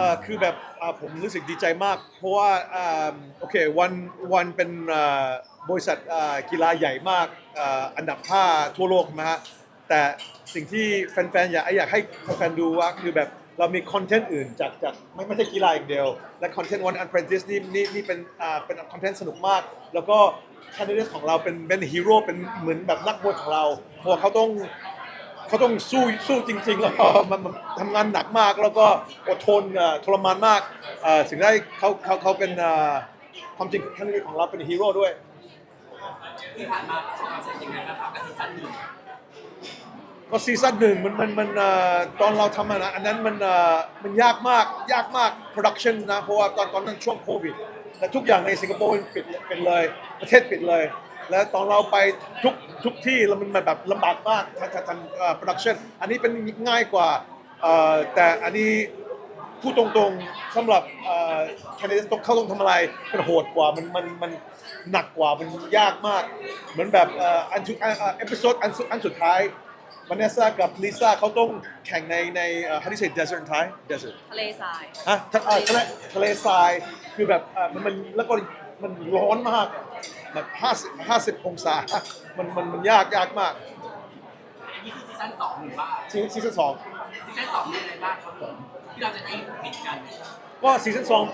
อ่อคือแบบอ่าผมรู้สึกดีใจมาก เพราะว่าอ่าโอเควันวันเป็นอ่าบริษัทอ่ากีฬาใหญ่มากอ่าอันดับ 5 ทั่วโลกนะฮะแต่สิ่งที่แฟนๆอยากอยากให้แฟนๆดูว่าคือแบบเรามีคอนเทนต์อื่นจากจากไม่ไม่ใช่กีฬาอย่างเดียว และคอนเทนต์วันอันเ r รนติสนี่นี่นี่เป็นอ่าเป็นคอนเทนต์สนุกมาก แล้วก็แคนดิเดตของเราเป็นเป็นฮีโร่เป็นเหมือนแบบนักมวยของเราเพราะว่าเขาต้อง เขาต้องสู้สู้จริงๆแล้วก็มันมันทำงานหนักมาก แล้วก็อดทนเอ่อทรมานมากเอ่อสิ่งได้เขาเขาเขาเป็นเอ่อความจริงครั้งนี้ของเราเป็นฮีโร่ด้วย ที่ผ่านมาประสบความสำเร็จยังไงบ้างครับกับซีซั่นหนึ่งก็ซีซั่นหนึ่งมันมันมันเอ่อตอนเราทำอันนั้นอันนั้นมันเอ่อมันยากมากยากมากโปรดักชันนะเพราะว่าตอนตอนนั้นช่วงโควิดและทุกอย่างในสิงคโปร์มันปิดปิดเลย ประเทศปิดเลย แล้วตอนเราไปทุกทุกที่แล้วมันแบบลำบากมากทำทำโปรดักชันอันนี้เป็นง่ายกว่าเอ่อแต่อันนี้พูดตรงๆสำหรับแคนดิเดตต้องเข้าต้องทำอะไรมันโหดกว่ามันมันมันหนักกว่ามันยากมาก เหมือนแบบเอ่ออันทุกเอพิโซดอันสุดอันสุดท้ายวานิสซ่ากับลิซ่าเขาต้องแข่งในในเอ่อ how do you say desert ท้าย desert ทะเลทรายฮะทะเอ่อทะเลทะเลทรายคือแบบเอ่อมันมันแล้วก็มันร้อนมาก แบบ50 50องศา มันมันมันยากยากมากอันนี้คือซีซั่นสองหรือว่าซีซีซั่นสองซีซั่นสองมีอะไรบ้างครับผมที่เราจะได้เห็นกันก็ซีซั่นสอง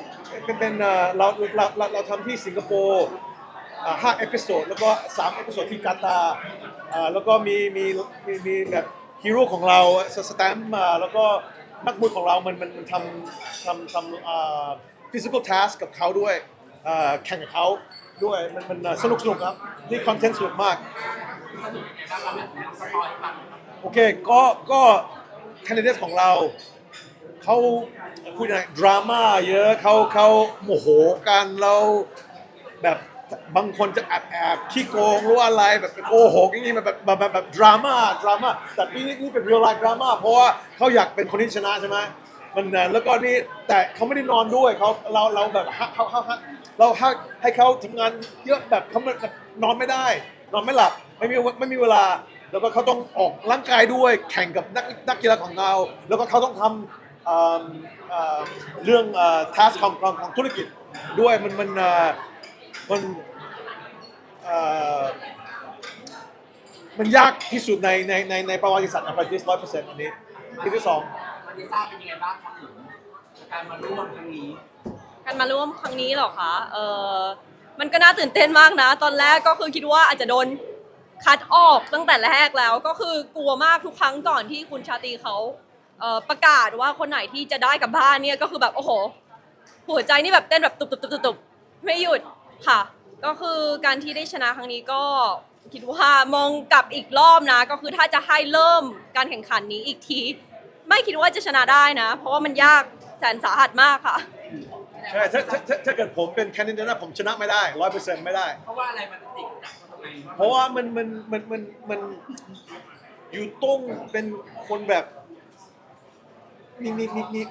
เป็นเป็นเอ่อเราเราเราเราทำที่สิงคโปร์อ่าห้าเอพิโซดแล้วก็สามเอพิโซดที่กาตาร์อ่าแล้วก็มีมีมีมีแบบฮีโร่ของเราสสแตมป์มาแล้วก็นักมวยของเรามันมันมันทำทำทำอ่า physical task กับเขาด้วยอ่าแข่งกับเขา ด้วยมันมันสนุกสนุกครับนี่คอนเทนต์สนุกมากโอเคก็ก็แคนดิเดตของเราเขาพูดยังไงดราม่าเยอะเขาเขาโมโหกันแล้วแบบบางคนจะแอบแอบขี้โกงหรือว่าอะไรแบบโกหกอย่างนี้แบบแบบแบบแบบดราม่าดราม่าแต่ปีนี้นี่เป็น real life ดราม่าเพราะว่าเขาอยากเป็นคนที่ชนะใช่ไหม มันนะแล้วก็นี่แต่เขาไม่ได้นอนด้วยเขาเราเราแบบให้เขาเขาเราให้ให้เขาทำงานเยอะแบบเขาไม่แบบนอนไม่ได้ นอนไม่หลับไม่มีไม่มีเวลา แล้วก็เขาต้องออกร่างกายด้วยแข่งกับนักนักกีฬาของเรา แล้วก็เขาต้องทำเอ่อเอ่อเรื่องทัสของของของธุรกิจด้วยมันมันเอ่อมันเอ่อมันยากที่สุดในในในในประวัติศาสตร์อัลฟาดิสร้อยเปอร์เซ็นต์อันนี้ที่ที่สอง วันนี้ทราเป็นยังไงบ้างครับผมการมาร่วมครั้งนี้การมาร่วมครั้งนี้เหรอคะ เออมันก็น่าตื่นเต้นมากนะ ตอนแรกก็คือคิดว่าอาจจะโดนคัดออกตั้งแต่แรกแล้ว ก็คือกลัวมากทุกครั้งก่อนที่คุณชาตรีเขาเอ่อประกาศว่าคนไหนที่จะได้กลับบ้านเนี่ยก็คือแบบโอ้โห หัวใจนี่แบบเต้นแบบตุบตุบตุบตุบตุบไม่หยุดค่ะ ก็คือการที่ได้ชนะครั้งนี้ก็คิดว่ามองกลับอีกรอบนะ ก็คือถ้าจะให้เริ่มการแข่งขันนี้อีกที ไม่คิดว่าจะชนะได้นะ เพราะว่ามันยากแสนสาหัสมากค่ะ ใช่ถ้าถ้าถ้าถ้าเกิดผมเป็นแคนดิเดตนะผมชนะไม่ได้ร้อยเปอร์เซ็นต์ไม่ได้ เพราะว่าอะไรมันติดจากตรงไหนเพราะว่ามันมันมันมันมันอยู่ต้องเป็นคนแบบ มีมีมีมี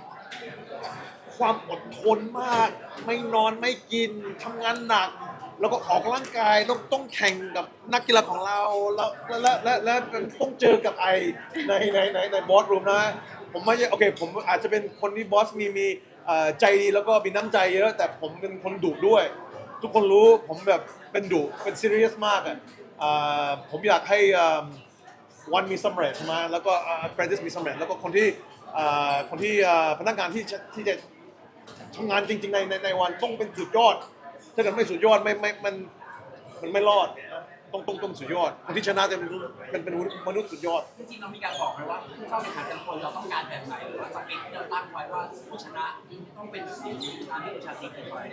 ความอดทนมาก ไม่นอนไม่กินทำงานหนัก แล้วก็ออกร่างกายต้องต้องแข่งกับนักกีฬาของเราแล้วและและและและต้องเจอกับไอในในในในบอสรูมนะ ผมไม่ใช่โอเค ผมอาจจะเป็นคนที่บอสมีมีเอ่อใจดีแล้วก็มีน้ำใจเยอะ แต่ผมเป็นคนดุด้วย ทุกคนรู้ผมแบบเป็นดุเป็นซีเรียสมากอะอ่าผมอยากให้อ่าวันมีสำเร็จมาแล้วก็อ่า apprentice มีสำเร็จแล้วก็คนที่อ่าคนที่อ่าพนักงานที่จะที่จะทำงานจริงๆในในในวันต้องเป็นสุดยอด ถ้าเกิดไม่สุดยอดไม่ไม่มันมันไม่รอดนะต้องต้องต้องสุดยอดคนที่ชนะจะเป็นเป็นเป็นมนุษย์สุดยอด จริงๆเรามีการบอกไหมว่าผู้เข้าแข่งขันแต่ละคนเราต้องการแบบไหนหรือว่าสเปคที่เราตั้งไว้ว่าผู้ชนะต้องเป็นสิ่งตามที่ประชาชนคิดไว้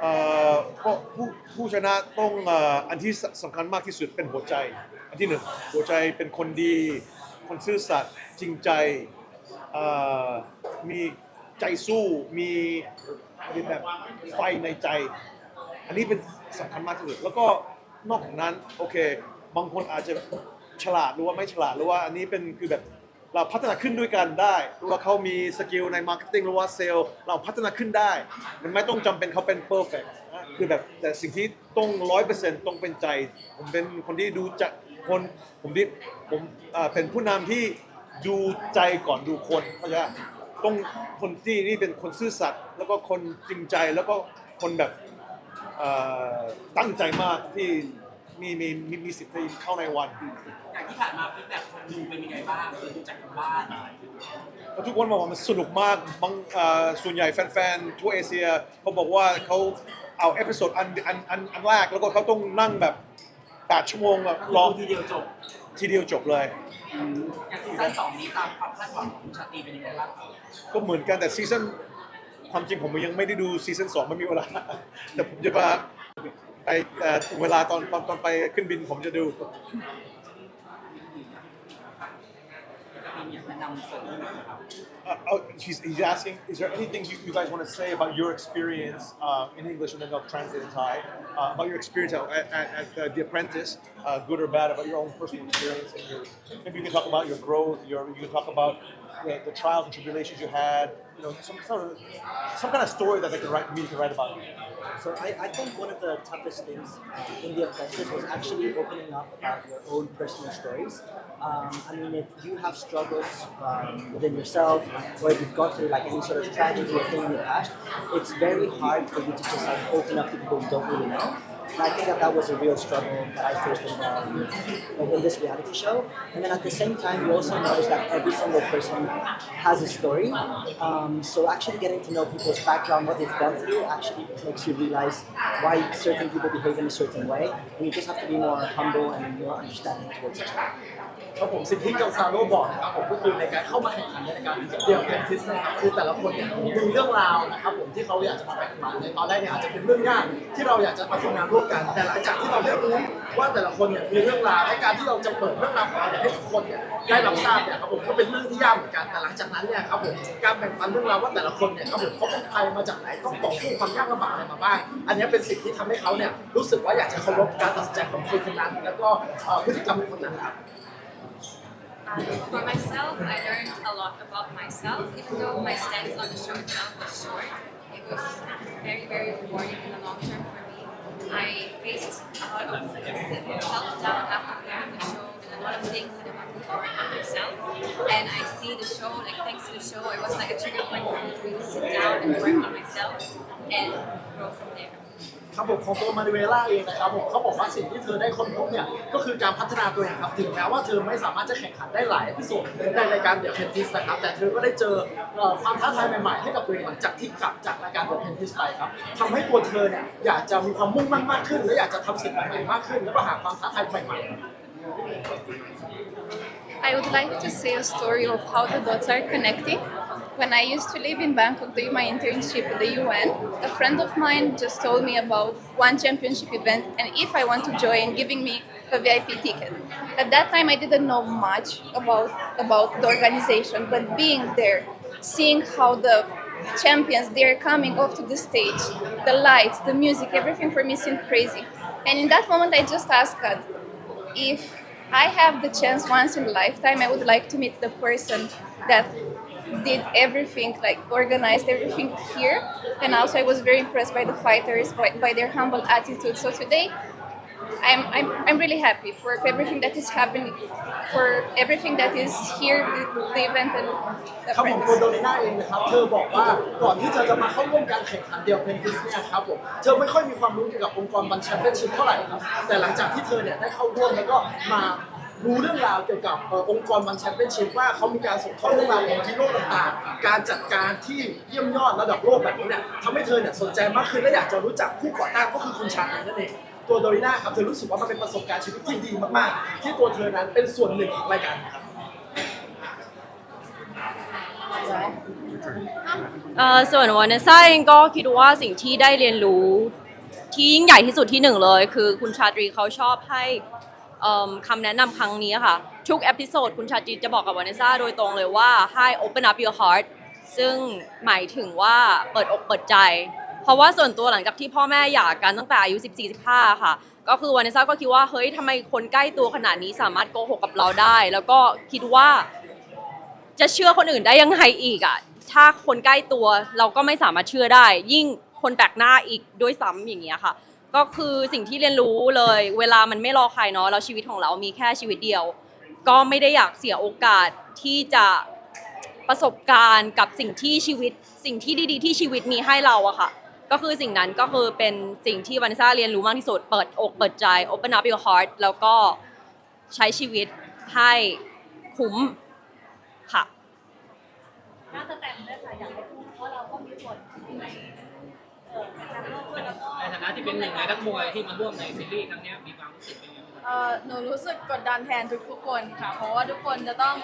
เอ่อก็ผู้ผู้ชนะต้องเอ่ออันที่สสำคัญมากที่สุดเป็นหัวใจ อันที่หนึ่งหัวใจเป็นคนดี คนซื่อสัตย์จริงใจเอ่อมี ใจสู้มีมีแบบไฟในใจ อันนี้เป็นสำคัญมากที่สุดแล้วก็นอกจากนั้นโอเค บางคนอาจจะฉลาดหรือว่าไม่ฉลาดหรือว่าอันนี้เป็นคือแบบเราพัฒนาขึ้นด้วยกันได้หรือว่าเขามีสกิลในมาร์เก็ตติ้งหรือว่าเซลล์เราพัฒนาขึ้นได้ มันไม่ต้องจำเป็นเขาเป็นเพอร์เฟกต์คือแบบแต่สิ่งที่ต้องร้อยเปอร์เซ็นต์ต้องเป็นใจ ผมเป็นคนที่ดูจะคนผมที่ผมเป็นผู้นำที่ดูใจก่อนดูคนเข้าใจ ต้องคนที่นี่เป็นคนซื่อสัตย์แล้วก็คนจริงใจแล้วก็คนแบบเอ่อตั้งใจมากที่มีมีมีมีสิทธิ์ที่เข้าในวัน อย่างที่ผ่านมาฟีดแบ็กคนดูเป็นยังไงบ้างเออดูจากทางบ้านแล้วทุกคนบอกว่ามันสนุกมากบางเอ่อส่วนใหญ่แฟนๆทั่วเอเชียเขาบอกว่าเขาเอาเอพิโซดอันอันอันอันแรกแล้วก็เขาต้องนั่งแบบ 8 ชั่วโมงแบบรอทีเดียวจบทีเดียวจบเลย ซีซั่นสองนี้ตามความคาดหวังของชาตรีเป็นยังไงบ้างครับก็เหมือนกันแต่ซีซั่นความจริงผมยังไม่ได้ดูซีซั่นสองไม่มีเวลา แต่ผมจะมาไปเอ่อเวลาตอนตอนตอนไปขึ้นบินผมจะดู อยากแนะนำเสริมด้วยนะครับ Uh, oh, he's, he's asking, is there anything you, you guys want to say about your experience uh, in English and then I'll translate in Thai, uh, about your experience at, at, at uh, The Apprentice, uh, good or bad, about your own personal experience and your, maybe you can talk about your growth, your, you can talk about the, the trials and tribulations you had, you know, some sort of, some kind of story that they can write, me can write about you. So I, I think one of the toughest things in the apprentice was actually opening up about your own personal stories. Um, I mean, if you have struggles um, within yourself, or if you've gone through like any sort of tragedy or thing in the past, it's very hard for you to just like open up to people you don't really know. And I think that that was a real struggle that I faced in, um, in this reality show. And then at the same time, you also notice that every single person has a story. Um, so actually getting to know people's background, what they've gone through, actually makes you realize why certain people behave in a certain way. And you just have to be more humble and more understanding towards each other. ครับผมสิ่งที่เกาซาโร่บอกนะครับผมก็คือในการเข้ามาแข่งขันในรายการเดียวเป็นทิสนะครับคือแต่ละคนเนี่ยมีเรื่องราวนะครับผมที่เขาอยากจะมาแบ่งปันในตอนแรกเนี่ยอาจจะเป็นเรื่องยากที่เราอยากจะมาทำงานร่วม มกัน แต่หลังจากที่เราได้รู้ว่าแต่ละคนเนี่ยมีเรื่องราวและการที่เราจะเปิดเรื่องราวของเราเนี่ยให้ทุกคนเนี่ยได้รับทราบเนี่ยครับผมก็เป็นเรื่องที่ยากเหมือนกันแต่หลังจากนั้นเนี่ยครับผมการแบ่งปันเรื่องราวว่าแต่ละคนเนี่ยครับผมเขาเป็นใครมาจากไหนต้องต่อสู้ความยากลำบากอะไรมาบ้างอันนี้เป็นสิ่งที่ทำให้เขาเนี่ยรู้สึกว่าอยากจะเคารพการตัดสินใจของคนคนนั้นแล้วก็พฤติกรรมของคนนั้นครับ For myself, I learned a lot about myself. Even though my stance on the show itself was short, it was very, very rewarding in the long term for me. I faced a lot of self-doubt after playing the show and a lot of things that I wanted to work on myself. And I see the show, like thanks to the show, it was like a trigger point for me to really sit down and work on myself and grow from there. ครับผมของตัวมาริเวล่าเองนะครับผมเขาบอกว่าสิ่งที่เธอได้ค้นพบเนี่ยก็คือการพัฒนาตัวเองครับถึงแม้ว่าเธอไม่สามารถจะแข่งขันได้หลายพิสูจน์ในรายการเดอะเพนทิสนะครับแต่เธอก็ได้เจอความท้าทายใหม่ๆให้กับตัวเองหลังจากที่กลับจากรายการเดอะเพนทิสไปครับทำให้ตัวเธอเนี่ยอยากจะมีความมุ่งมั่นมากขึ้น และอยากจะทำสิ่งใหม่ๆมากขึ้น แล้วก็หาความท้าทายใหม่ๆ I would like to say a story of how the dots are connecting. When I used to live in Bangkok doing my internship at the UN, a friend of mine just told me about one championship event and if I want to join, giving me a VIP ticket. At that time, I didn't know much about about the organization, but being there, seeing how the champions they're coming off to the stage, the lights, the music, everything for me seemed crazy. And in that moment, I just asked God, if I have the chance once in a lifetime, I would like to meet the person that did everything, like organized everything here. And also, I was very impressed by the fighters, by, by their humble attitude. So today, I'm, I'm, I'm really happy for everything that is happening, for everything that is here, the, the event and the ครับผม practice. ตัวโดนิน่าเองนะครับเธอบอกว่าก่อนที่เธอจะมาเข้าร่วมการแข่งขันเดียวเพนทิสเนี่ยครับผมเธอไม่ค่อยมีความรู้เกี่ยวกับองค์กรบันแชมเปี้ยนชิพเท่าไหร่ครับแต่หลังจากที่เธอเนี่ยได้เข้าร่วมแล้วก็มา รู้เรื่องราวเกี่ยวกับองค์กรบันแชมเปี้ยนชิพว่าเขามีการส่งทอดเรื่องราวของฮีโร่ต่างๆ การจัดการที่เยี่ยมยอดระดับโลกแบบนี้เนี่ยทำให้เธอเนี่ยสนใจมากขึ้นและอยากจะรู้จักผู้ก่อตั้งก็คือคุณชาลีนั่นเองตัวโดริน่าครับเธอรู้สึกว่ามันเป็นประสบการณ์ชีวิตที่ดีมากๆ ที่ตัวเธอนั้นเป็นส่วนหนึ่งของรายการครับส่วนวานเนซ่าเองก็คิดว่าสิ่งที่ได้เรียนรู้ที่ยิ่งใหญ่ที่สุดที่หนึ่งเลย คือคุณชาตรีเขาชอบให้ คำแนะนำครั้งนี้ค่ะ ทุกเอพิโซดคุณชาตรีจะบอกกับวานเนซ่าโดยตรงเลยว่า ให้ open up your heart ซึ่งหมายถึงว่าเปิดอกเปิดใจ เพราะว่าส่วนตัวหลังจากที่พ่อแม่หย่ากันตั้งแต่อายุ 14-15 ค่ะ ก็คือวานเนซ่าก็คิดว่า เฮ้ยทำไมคนใกล้ตัวขนาดนี้สามารถโกหกกับเราได้ แล้วก็คิดว่า จะเชื่อคนอื่นได้ยังไงอีกอะถ้าคนใกล้ตัวเราก็ไม่สามารถเชื่อได้ ยิ่งคนแปลกหน้าอีกด้วยซ้ำอย่างเงี้ยค่ะ ก็คือสิ่งที่เรียนรู้เลย เวลามันไม่รอใครเนาะแล้วชีวิตของเรามีแค่ชีวิตเดียว ก็ไม่ได้อยากเสียโอกาสที่จะประสบการณ์กับสิ่งที่ชีวิต สิ่งที่ดีๆ ที่ชีวิตมีให้เราอะค่ะ ก็คือสิ่งนั้นก็คือเป็นสิ่งที่วานิซ่าเรียนรู้มากที่สุด เปิดอกเปิดใจ open up your heart แล้วก็ใช้ชีวิตให้คุ้มค่ะ น่าจะแต่งด้วยค่ะอยากให้พูดเพราะเราก็มีส่วนในเอ่อการร่วมด้วยแล้วก็ ที่เป็นหนึ่งในนักมวยที่มาร่วมในซีรีส์ครั้งเนี้ยมีความรู้สึกเป็นยังไงบ้างเอ่อหนูรู้สึกกดดันแทนทุกๆคนค่ะ เพราะว่าทุกคนจะต้อง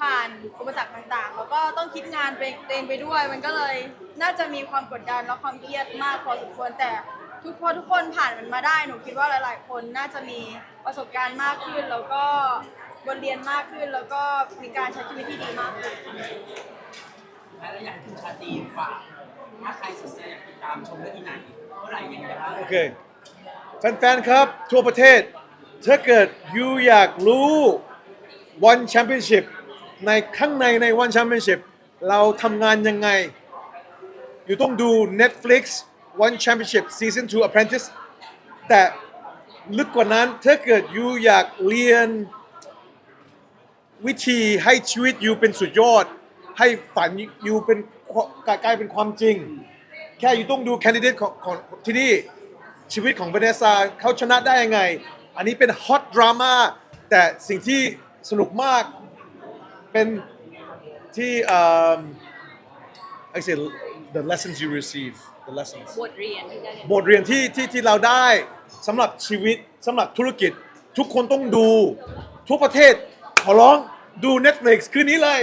ผ่านอุปสรรคต่างๆ แล้วก็ต้องคิดงานไปเองไปด้วย มันก็เลยน่าจะมีความกดดันและความเครียดมากพอสมควร แต่ทุกพอทุกคนผ่านมันมาได้ หนูคิดว่าหลาย ๆ คนน่าจะมีประสบการณ์มากขึ้น แล้วก็บทเรียนมากขึ้น แล้วก็มีการใช้ชีวิตที่ดีมากขึ้น และอยากให้คุณชาตรีฝาก ถ้าใครสนใจอยากติดตามชมได้ที่ไหนเมื่อไหร่ยังไงบ้างโอเค แฟนๆ ครับทั่วประเทศ ถ้าเกิดยูอยากรู้ One Championship ในข้างในใน One Championship เราทำงานยังไง อยู่ต้องดู Netflix One Championship Season 2 Apprentice แต่ลึกกว่านั้นถ้าเกิดยูอยากเรียนวิธีให้ชีวิตยูเป็นสุดยอด ให้ฝันยูเป็น กลายเป็นความจริง แค่อยู่ต้องดูแคนดิเดตของของที่นี่ชีวิตของเวเนซาเขาชนะได้ยังไง อันนี้เป็นฮอตดราม่าแต่สิ่งที่สนุกมากเป็นที่เอ่อ I say the lessons you receive the lessons บทเรียนที่ได้เรียนบทเรียนที่ที่ที่เราได้สำหรับชีวิตสำหรับธุรกิจ ทุกคนต้องดู ทุกประเทศขอร้องดู Netflix คืนนี้เลย